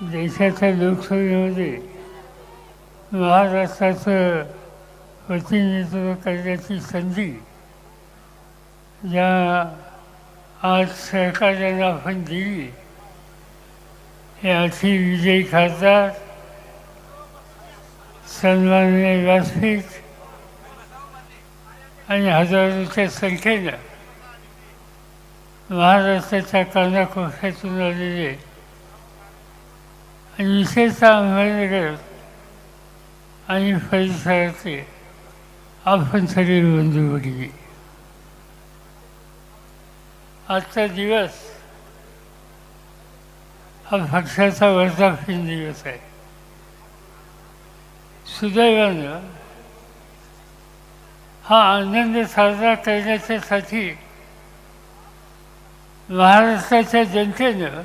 देशाच्या लोकसभेमध्ये महाराष्ट्राचं प्रतिनिधित्व करण्याची संधी ज्या आज सहकार्याला आपण दिली. हे अति विजयी खासदार सन्माननीय व्यासपीठ आणि हजारोच्या संख्येनं महाराष्ट्राच्या कानाकोशातून आलेले विशेषतः अहमदनगर आणि परिसराचे आपण सगळे बंधू भगिनी. आजचा दिवस हा पक्षाचा वर्धापन दिवस आहे. सुदैवानं हा आनंद साजरा करण्याच्यासाठी महाराष्ट्राच्या जनतेनं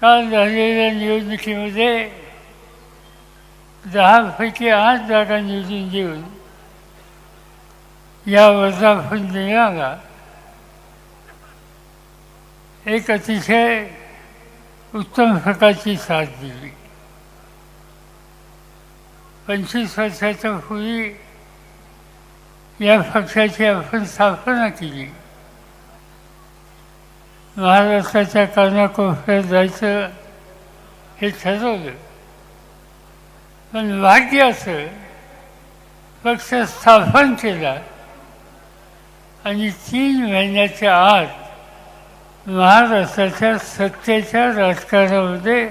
काल झालेल्या निवडणुकीमध्ये दहापैकी आठ जागा निवडून देऊन या वर्धापन दिनाला एक अतिशय उत्तम प्रकारची साथ दिली. पंचवीस वर्षाच्या पूर्वी या पक्षाची आपण स्थापना केली. महाराष्ट्राच्या कानाकोपऱ्यात जायचं हे ठरवलं. पण भाग्य असं पक्ष स्थापन केला आणि तीन महिन्याच्या आत महाराष्ट्राच्या सत्तेच्या राजकारणामध्ये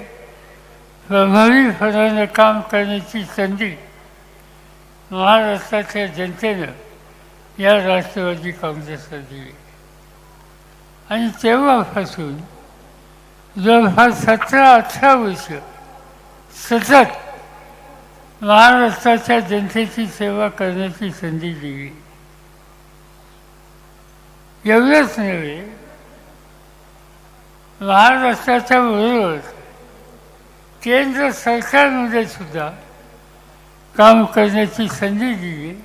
प्रभावीपणानं काम करण्याची संधी महाराष्ट्राच्या जनतेनं या राष्ट्रवादी काँग्रेसला दिली. आणि तेव्हापासून जवळपास सतरा अठरा वर्ष सतत महाराष्ट्राच्या जनतेची सेवा करण्याची संधी दिली एवढंच नव्हे महाराष्ट्राच्या बरोबर केंद्र सरकारमध्ये सुद्धा काम करण्याची संधी दिली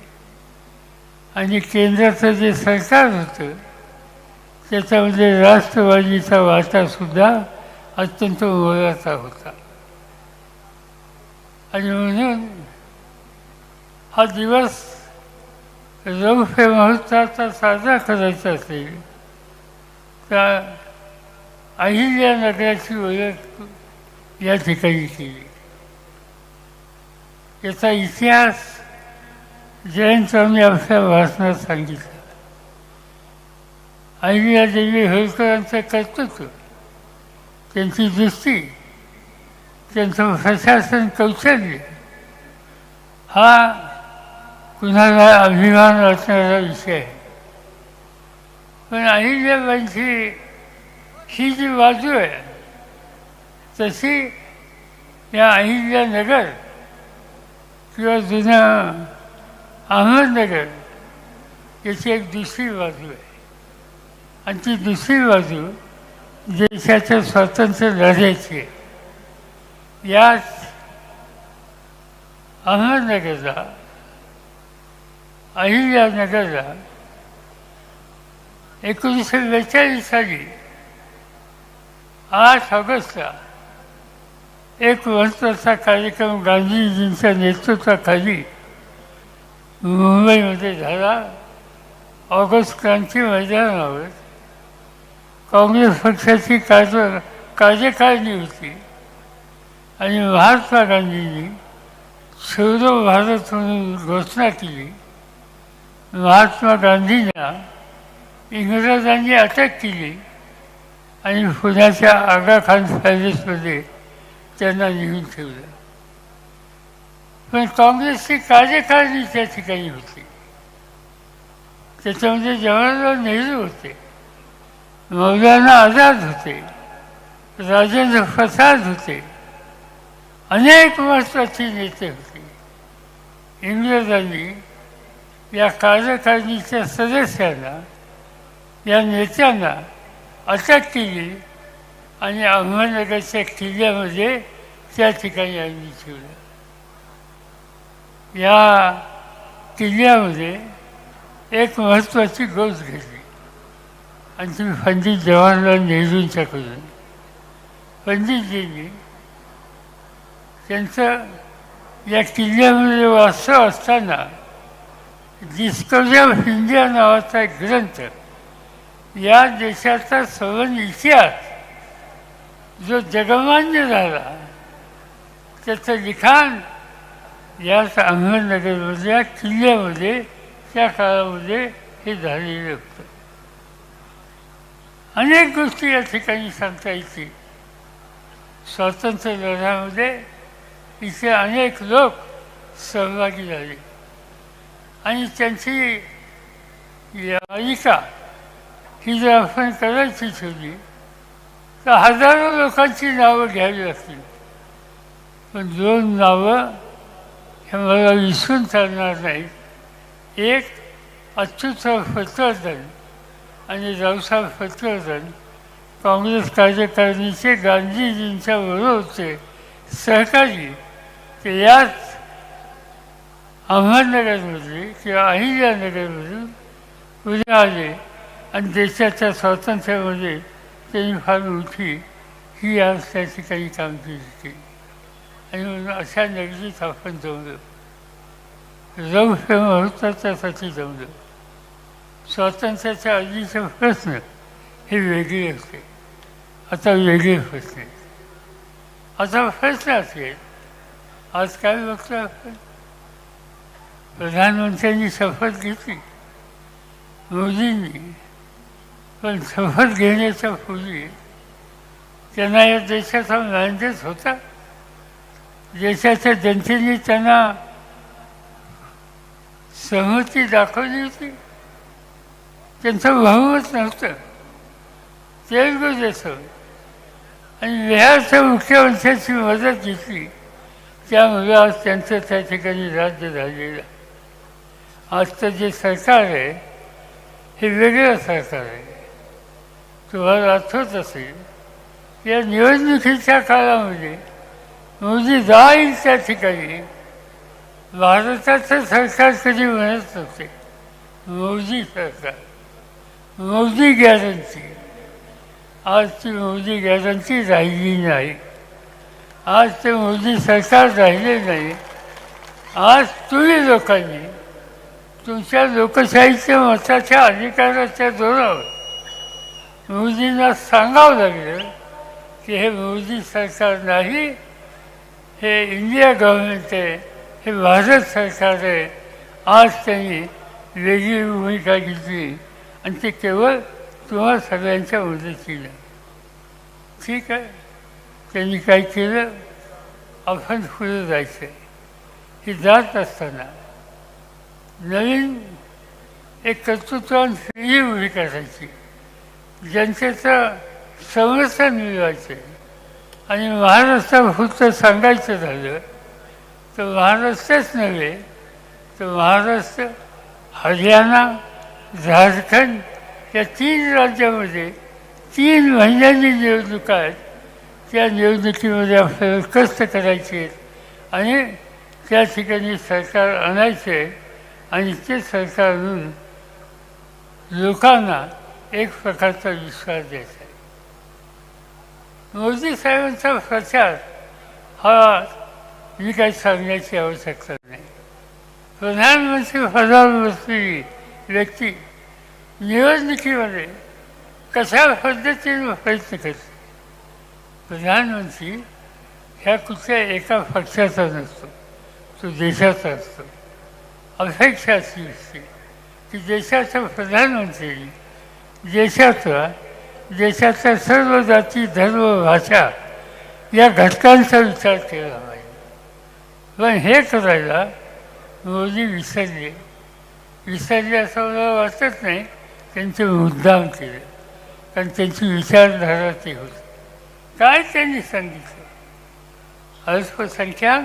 आणि केंद्राचं जे सरकार होतं त्याच्यामध्ये म्हणजे राष्ट्रवादीचा वाटासुद्धा अत्यंत मोलाचा होता. आणि म्हणून हा दिवस रौप्य महोत्सवाचा साजरा करायचा असेल तर अहिल्या नगराची ओळख या ठिकाणी केली. याचा इतिहास जयंतरावने आपल्या भाषणात सांगितला. अहिल्यादेवी होळकरांचं कर्तृत्व त्यांची दृष्टी त्यांचं प्रशासन कौशल्य हा कुणाला अभिमान वाटणारा विषय आहे. पण अहिल्याबाईंची ही जी बाजू आहे तशी या अहिल्यानगर किंवा जुनं अहमदनगर याची एक दुसरी बाजू आहे. आणि ती दुसरी बाजू देशाच्या स्वातंत्र्य लढ्याची. आहे याच अहमदनगरला अहिल्यानगरला एकोणीसशे बेचाळीस साली आठ ऑगस्टला एक महत्त्वाचा कार्यक्रम गांधीजींच्या नेतृत्वाखाली मुंबईमध्ये झाला. ऑगस्ट क्रांती मैदानावर काँग्रेस पक्षाची कार्य कार्यकारिणी होती. आणि महात्मा गांधींनी छोडो भारत म्हणून घोषणा केली. महात्मा गांधींना इंग्रजांनी अटक केली. आणि पुण्याच्या आगा खान पॅलेसमध्ये त्यांना लिहून ठेवलं. पण काँग्रेसची कार्यकारिणी त्या ठिकाणी होती. त्याच्यामध्ये जवाहरलाल नेहरू होते. मौलाना आझाद होते. राजेंद्र प्रसाद होते. अनेक महत्त्वाचे नेते होते. इंग्रजांनी या कार्यकारिणीच्या सदस्यांना या नेत्यांना अटक केली आणि अहमदनगरच्या किल्ल्यामध्ये त्या ठिकाणी आम्ही ठेवलं. या किल्ल्यामध्ये एक महत्त्वाची गोष्ट घडली. आणि तुम्ही पंडित जवाहरलाल नेहरूंच्या करून पंडितजींनी त्यांचं या किल्ल्यामध्ये वास्तव असताना डिस्कवरी ऑफ इंडिया नावाचा एक ग्रंथ या देशाचा सवन इतिहास जो जगमान्य झाला त्याचं लिखाण या अहमदनगरमध्ये या किल्ल्यामध्ये त्या काळामध्ये हे झालेलं होतं. अनेक गोष्टी या ठिकाणी सांगता येतील. स्वातंत्र्य लढ्यामध्ये इथे अनेक लोक सहभागी झाले. आणि त्यांची यालिका ही जर आपण करायची ठेवली तर हजारो लोकांची नावं घ्यावी लागतील. पण दोन नावं हे मला विसरून चालणार नाहीत. एक अच्युतराव फतवर्धन आणि रावसाहेब फतवर्धन काँग्रेस कार्यकारिणीचे गांधीजींच्या बरोबरचे सहकारी ते याच अहमदनगरमध्ये किंवा अहिल्यानगरमधून उद्या आले आणि देशाच्या स्वातंत्र्यामध्ये त्यांनी फार मोठी ही आज त्या ठिकाणी काम केली आणि म्हणून अशा नगरीत आपण जमलो हे महत्त्वाच्यासाठी जमलो स्वातंत्र्याच्या आधीचे प्रश्न हे वेगळे असते. आता वेगळे प्रश्न आहेत. आता प्रश्न असेल आज काय बघतो आपण? प्रधानमंत्र्यांनी शपथ घेतली. मोदींनी. पण शपथ घेण्याच्या पूर्वी त्यांना या देशाचा मॅन्डेट होता. देशाच्या जनतेने त्यांना सहमती दाखवली होती. त्यांचं बहुमत नव्हतं. तेलगू देशं आणि बिहारच्या मुख्यमंत्र्यांची मदत घेतली. त्यामुळे आज त्यांचं त्या ठिकाणी राज्य झालेलं आजचं जे सरकार आहे हे वेगळं सरकार आहे. तुम्हाला आठवत असेल या निवडणुकीच्या काळामध्ये मोदी जाईल त्या ठिकाणी. भारताचं सरकार कधी म्हणत नव्हते. मोदी सरकार. मोदी गॅरंटी. आज ती मोदी गॅरंटी राहिली नाही. आज ते मोदी सरकार राहिले नाही. आज तुम्ही लोकांनी तुमच्या लोकशाहीच्या मताच्या अधिकाराच्या जोरावर मोदींना सांगावं लागलं की हे मोदी सरकार नाही हे इंडिया गव्हर्नमेंट आहे हे भारत सरकार आहे. आज त्यांनी वेगळी भूमिका घेतली. आणि ते केवळ तुम्हा सगळ्यांच्या मदतीनं ठीक आहे? त्यांनी काय केलं? आपण पुढे जायचं. हे जात असताना नवीन एक कर्तृत्वान वेगळी भूमिका करायची. जनतेचं संरक्षण मिळवायचं. आणि महाराष्ट्रापुरतं सांगायचं झालं तर महाराष्ट्रच नव्हे तर महाराष्ट्र हरियाणा झारखंड या तीन राज्यामध्ये तीन महिन्यांनी निवडणुका आहेत. त्या निवडणुकीमध्ये आपल्याला कष्ट करायचे आहेत. आणि त्या ठिकाणी सरकार आणायचे आणि ते सरकार आणून लोकांना एक प्रकारचा विश्वास द्यायचा आहे. मोदी साहेबांचा प्रचार हा मी काही सांगण्याची आवश्यकता नाही. प्रधानमंत्री पदावर बसलेली व्यक्ती निवडणुकीमध्ये कशा पद्धतीने प्रयत्न करते प्रधानमंत्री ह्या कुठल्या एका पक्षाचा नसतो तो देशाचा असतो. अपेक्षा अशी असते की देशाचा प्रधानमंत्री देशाचा देशाच्या सर्व जाती धर्म भाषा या घटकांचा विचार केला पाहिजे. पण हे करायला मोदी विसरले. विसरले असं मला वाटत नाही. त्यांचे उद्दाम केले. कारण त्यांची विचारधारा ती होती. काय त्यांनी सांगितलं? अल्पसंख्याक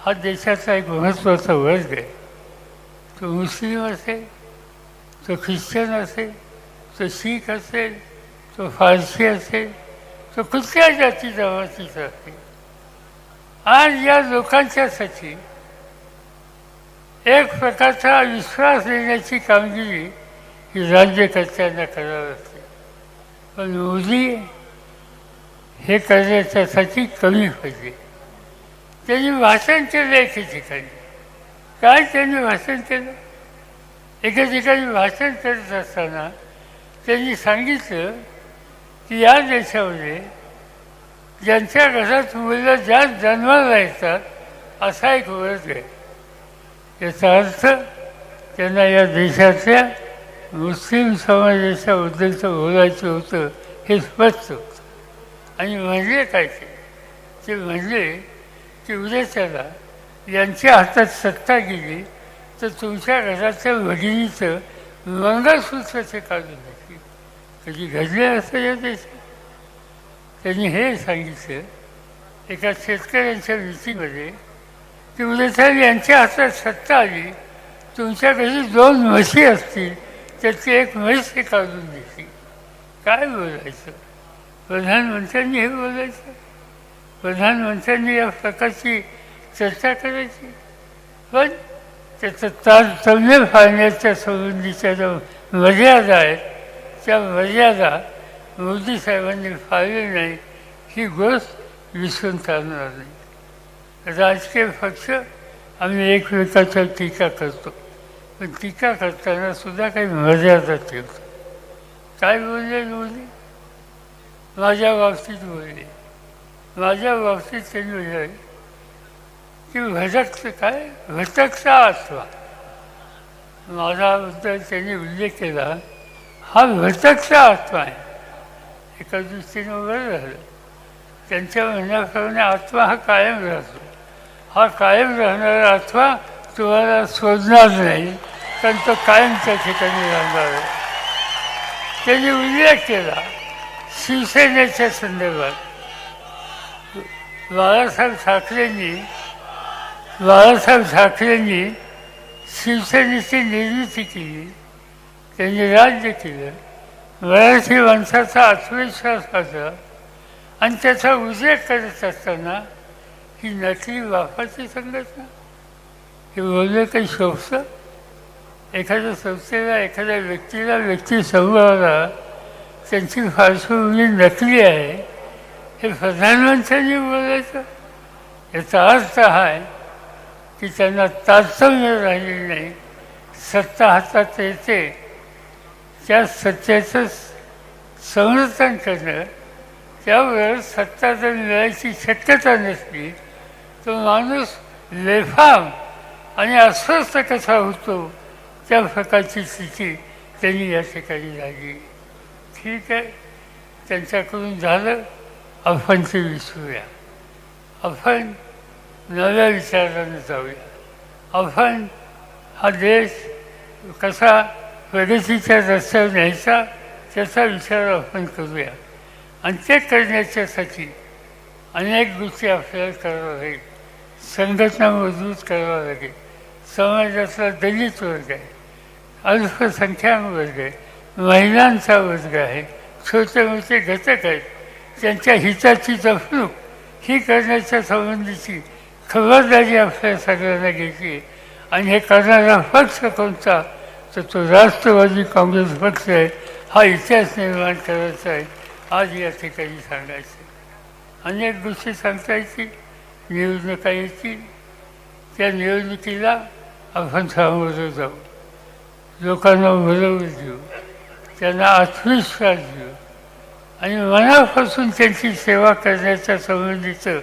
हा देशाचा एक महत्त्वाचा वर्ग आहे. तो मुस्लिम असेल तो ख्रिश्चन असेल तो शीख असेल तो फारसी असेल तो कुठल्या जाती जमातीचा असेल? आज या लोकांच्यासाठी एक प्रकारचा विश्वास देण्याची कामगिरी ही राज्यकर्त्यांना करावं लागते? पण मोदी हे करण्याच्यासाठी कमी पाहिजे. त्यांनी भाषण केलं एके ठिकाणी. काय त्यांनी भाषण केलं? एका ठिकाणी भाषण करत असताना त्यांनी सांगितलं की या देशामध्ये ज्यांच्या घरात मुलं जास्त जन्माला येतात असा एक वर्ग आहे. याचा अर्थ त्यांना या देशातल्या मुस्लिम समाजाच्या बद्दलचं बोलायचं होतं हे स्पष्ट होतं. आणि म्हणजे काय ते? ते म्हणजे की उद्या त्याला यांच्या हातात सत्ता गेली तर तुमच्या घराच्या वडिलीचं मंगळसूत्र ते काढून घेतली कधी घडले असं या देशात? त्यांनी हे सांगितलं एका शेतकऱ्यांच्या मीटिंगमध्ये की उद्या साहेब यांच्या हातात सत्ता आली तुमच्या घरी दोन म्हशी असतील त्याची एक म्हैस काढून घेतली काय बोलायचं? प्रधानमंत्र्यांनी हे बोलायचं? प्रधानमंत्र्यांनी या प्रकारची चर्चा करायची? पण त्याचं तारतम्य फाळण्याच्या संबंधीच्या ज्या मर्यादा आहेत त्या मर्यादा मोदी साहेबांनी पाळली नाही ही गोष्ट विसरून चालणार नाही. राजकीय पक्ष आम्ही एकमेकाच्या टीका करतो. पण टीका करताना सुद्धा काही मर्यादा ठेवतो काय बोलले बोलली माझ्या बाबतीत बोलले. माझ्या बाबतीत त्यांनी बोलले की भटकचं काय? भटकचा आत्मा. माझ्याबद्दल त्यांनी उल्लेख केला हा भटकचा आत्मा आहे. एका दृष्टीनं बरं झालं. त्यांच्या म्हणण्याप्रमाणे आत्मा हा कायम राहतो. हा कायम राहणारा आत्मा तुम्हाला शोधणार नाही कारण तो कायम त्या ठिकाणी राहणार आहे. त्यांनी उल्लेख केला शिवसेनेच्या संदर्भात. बाळासाहेब ठाकरेंनी बाळासाहेब ठाकरेंनी शिवसेनेची निर्मिती केली त्यांनी राज्य केलं. मराठी माणसाचा आत्मविश्वास होता आणि त्याचा उल्लेख करत असताना ही नकली बापाची संघटना. हे बोलले काही शोभतं एखाद्या संस्थेला एखाद्या व्यक्तीला व्यक्ती समूहाला त्यांची पार्श्वभूमी नकली आहे. हे प्रधानमंत्र्यांनी बोलायचं याचा अर्थ हा आहे की त्यांना तारतम्य राहिलेलं नाही. सत्ता हातात येते. त्या सत्तेचं संरक्षण करणं त्यावर सत्ता जर मिळायची शक्यता नसली तो माणूस लेफाम आणि अस्वस्थ कसा होतो त्या प्रकारची स्थिती त्यांनी या ठिकाणी झाली ठीक आहे. त्यांच्याकडून झालं. आपण ते विसरूया. आपण नव्या विचारानं जाऊया. आपण हा देश कसा प्रगतीच्या रस्त्यावर न्यायचा त्याचा विचार आपण करूया. आणि ते करण्याच्यासाठी अनेक गोष्टी आपल्याला कराव्या लागेल. संघटना मजबूत करावं लागेल. समाजातला दलित वर्ग आहे अल्पसंख्याक वर्ग आहे महिलांचा वर्ग आहे छोटे मोठे घटक आहेत. त्यांच्या हिताची जपणूक ही करण्याच्या संबंधीची खबरदारी आपल्या सगळ्यांना घ्यायची आहे. आणि हे करणारा पक्ष कोणता? तर तो राष्ट्रवादी काँग्रेस पक्ष आहे. हा इतिहास निर्माण करायचा आहे. आज या ठिकाणी सांगायचं अनेक गोष्टी सांगता येतील. निवडणुका येतील त्या निवडणुकीला आपण सामोरं जाऊ लोकांना बरोबर देऊ त्यांना आत्मविश्वास देऊ आणि मनापासून त्यांची सेवा करण्याच्या संबंधीचं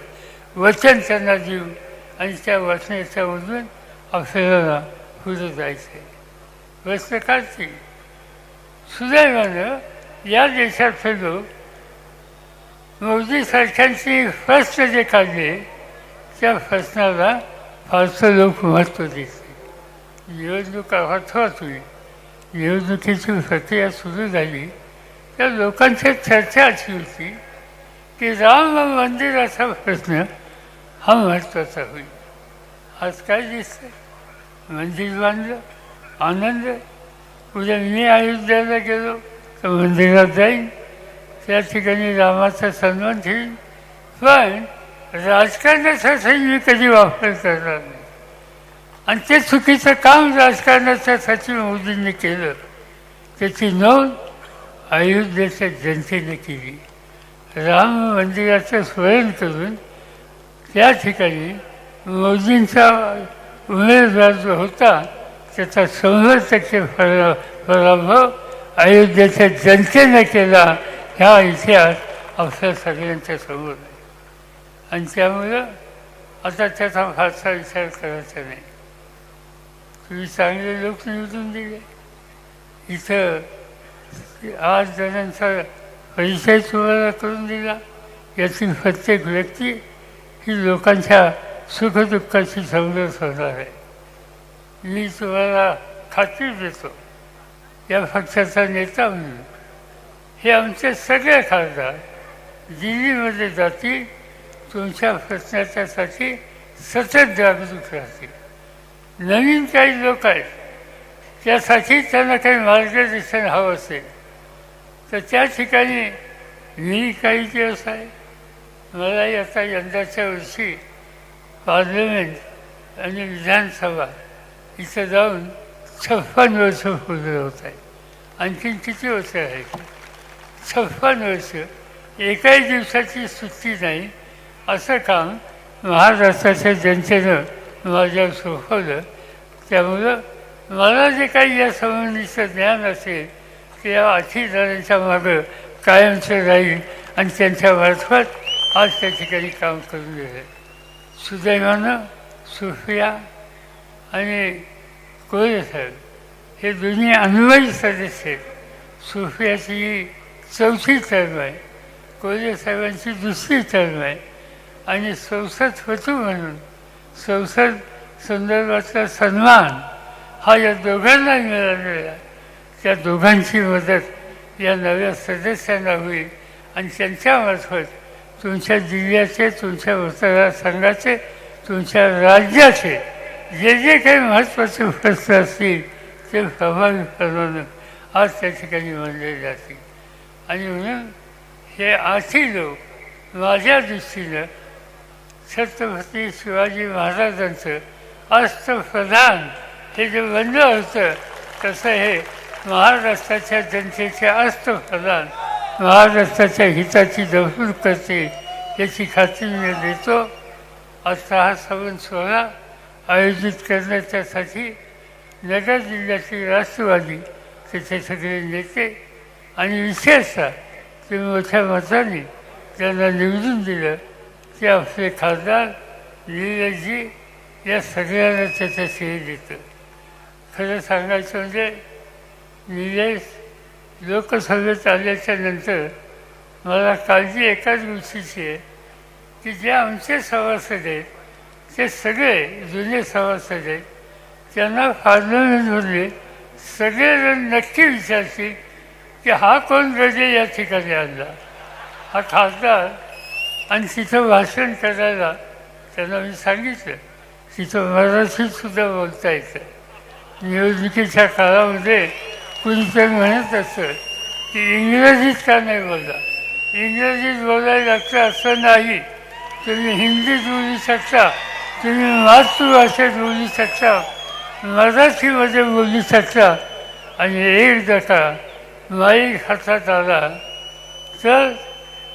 वचन त्यांना देऊ आणि त्या वचनाच्यामधून आपल्याला पुढे जायचं आहे प्रश्न काढतील सुदैवानं या देशातले लोक मोदी सरकारची प्रश्न जे काढले त्या प्रश्नाला फारसं लोक महत्त्व देत निवडणूक अर्थात होईल निवडणुकीची प्रक्रिया सुरू झाली. त्या लोकांची चर्चा अशी होती की राम मंदिराचा प्रश्न हा महत्त्वाचा होईल. आज काय दिसतं मंदिर बांधलं आनंद. उद्या मी अयोध्याला गेलो तर मंदिरात जाईन. त्या ठिकाणी रामाचा सन्मान ठेवीन. पण राजकारणासाठी मी कधी वापर करणार नाही? आणि ते चुकीचं काम राजकारणाच्यासाठी मोदींनी केलं. त्याची नोंद अयोध्येच्या जनतेने केली. राम मंदिराचं स्मरण करून त्या ठिकाणी मोदींचा उमेदवार जो होता त्याचा शंभर टक्के परा पराभव अयोध्येच्या जनतेने केला. ह्या इतिहास आपल्या सगळ्यांच्या समोर आहे. आणि त्यामुळं आता त्याचा फारसा विचार करायचा नाही. तुम्ही चांगले लोक निवडून दिले इथं आठ जणांचा परिचय तुम्हाला करून दिला यातील प्रत्येक व्यक्ती ही लोकांच्या सुखदुःखाची समजत होणार आहे मी तुम्हाला खात्री देतो या पक्षाचा नेता म्हणून हे आमचे सगळे खासदार दिल्लीमध्ये जातील तुमच्या प्रश्नाच्यासाठी सतत जागरूक राहतील नवीन काही लोक आहेत त्यासाठी त्यांना काही मार्गदर्शन हवं असेल तर त्या ठिकाणी मी काही दिवस आहे. मलाही आता यंदाच्या वर्षी पार्लमेंट आणि विधानसभा इथं जाऊन छप्पन वर्ष पूर्ण होत आहे आणखीन किती वर्ष आहे छप्पन वर्ष. एकाही दिवसाची सुट्टी नाही. असं काम महाराष्ट्राच्या जनतेनं माझ्यावर सोपवलं त्यामुळं मला जे काही या संबंधीचं ज्ञान असेल ते या आठीदारांच्या मागं कायमचं राहील आणि त्यांच्या मार्फत आज त्या ठिकाणी काम करून दिलं सुदैवानं सुफिया आणि कोळी साहेब हे दोन्ही अन्वयी सदस्य आहेत सुफियाची चौथी टर्म आहे कोळी साहेबांची दुसरी टर्म आहे आणि संसद होतो म्हणून संसद संदर्भातला सन्मान हा या दोघांना मिळालेला त्या दोघांची मदत या नव्या सदस्यांना होईल आणि त्यांच्यामार्फत तुमच्या जिल्ह्याचे तुमच्या मतदारसंघाचे तुमच्या राज्याचे जे जे काही महत्त्वाचे प्रश्न असतील ते प्रभावीपणानं आज त्या ठिकाणी मांडले जातील. आणि म्हणून हे आठही लोक माझ्या दृष्टीनं छत्रपती शिवाजी महाराजांचं अष्टप्रधान हे जे बनलं होतं तसं हे महाराष्ट्राच्या जनतेचे अष्टप्रधान महाराष्ट्राच्या हिताची जपून करते याची खात्री मी देतो. आता हा सवन सोहळा आयोजित करण्याच्यासाठी नगर जिल्ह्यातील राष्ट्रवादी त्याचे सगळे नेते आणि विशेषतः ते मोठ्या मताने त्यांना निवडून दिलं ते आपले खासदार निलेशजी या सगळ्यांना त्याचं श्रेय देतं खरं सांगायचं म्हणजे निलेश लोकसभेत आल्याच्यानंतर मला काळजी एकाच गोष्टीची आहे की जे आमचे सभासद आहेत ते सगळे जुने सभासद आहेत त्यांना पार्लमेंटमध्ये सगळेजण नक्की विचारतील की हा कोण रजे या ठिकाणी आणला हा खासदार आणि तिथं भाषण करायला त्यांना मी सांगितलं. तिथं मराठीतसुद्धा बोलता येतं. निवडणुकीच्या काळामध्ये कुणीतरी म्हणत असतं की इंग्रजीत का नाही बोला? इंग्रजीत बोलायला लागतं असं नाही. तुम्ही हिंदीत बोलू शकता तुम्ही मातृभाषेत बोलू शकता मराठीमध्ये बोलू शकता. आणि एकदा का माईक हातात आला तर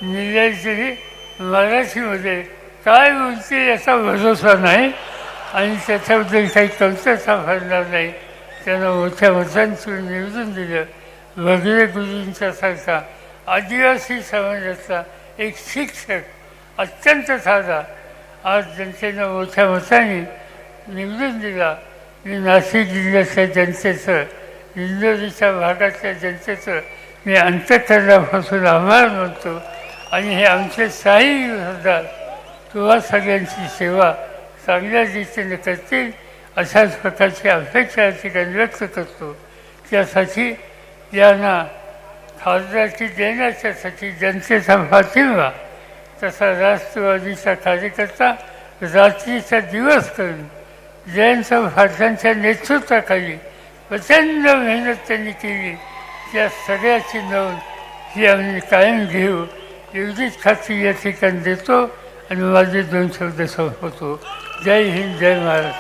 निलेशजी मराठीमध्ये काय बोलते याचा भरोसा नाही आणि त्याच्याबद्दल काही कमतरता भरणार नाही. त्यांना मोठ्या मतांचं निवडून दिलं. वगैरे गुरूंच्यासारखा आदिवासी समाजाचा एक शिक्षक अत्यंत साधा. आज जनतेनं मोठ्या मताने निवडून दिला. मी नाशिक जिल्ह्याच्या जनतेचं इंदोरीच्या भागातल्या जनतेचं मी अंतकरणापासून आभार मानतो. आणि हे आमचे साई सरदार तुम्हा सगळ्यांची सेवा चांगल्या रीतीने करतील अशाच प्रकारची अपेक्षा या ठिकाणी व्यक्त करतो. त्यासाठी यांना खासदारकी देण्याच्यासाठी जनतेचा पाठिंबा तसा राष्ट्रवादीचा कार्यकर्ता रात्रीचा दिवस करून जयंत भारतांच्या नेतृत्वाखाली प्रचंड मेहनत त्यांनी केली. त्या सगळ्याची नोंद ही आम्ही कायम घेऊ. एवढीच खात्री या ठिकाणी देतो आणि माझे दोन शब्द संपवतो. जय हिंद जय महाराष्ट्र.